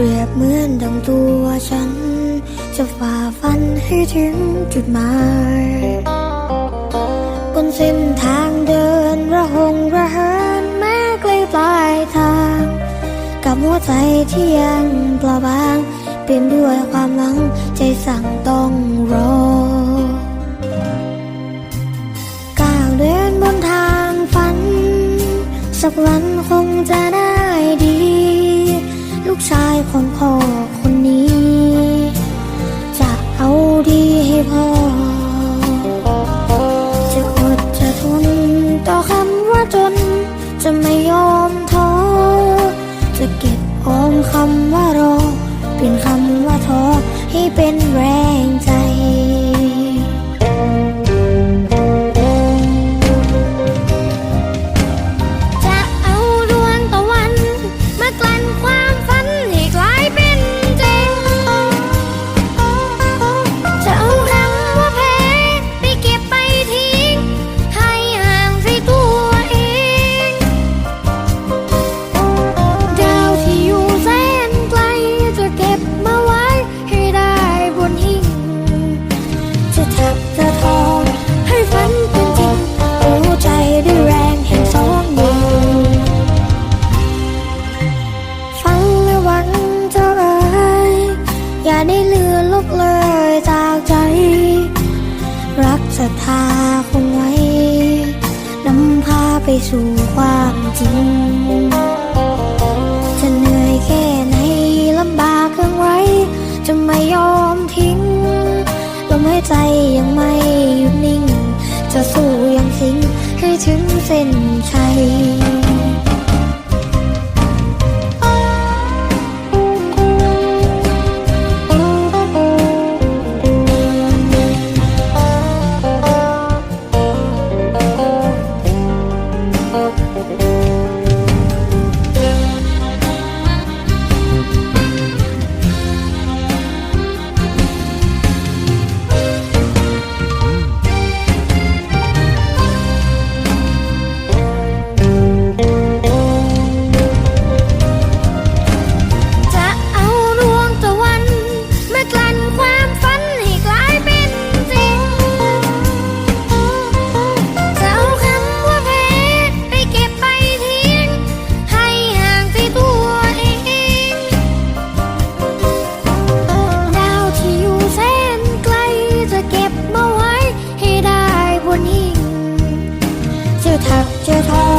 ปรียบเหมือนดังตัวฉัน จะฝ่าฟันให้ถึงจุดหมาย บนเส้นทางเดินระหงระเหินแม้ไกลปลายทาง กับหัวใจที่ยังเปล่าบาง เปลี่ยนด้วยความหวังใจสั่งต้องรอก้าวเดินบนทางฝัน สักวันคงจะได้ ชายของพ่อคนนี้ จะเอาดีให้พ่อ จะอดจะทนต่อคำว่าจน จะไม่ยอมท้อ จะเก็บออมคำว่ารอ เปลี่ยนคำว่าท้อให้เป็นแรง พาไป 也多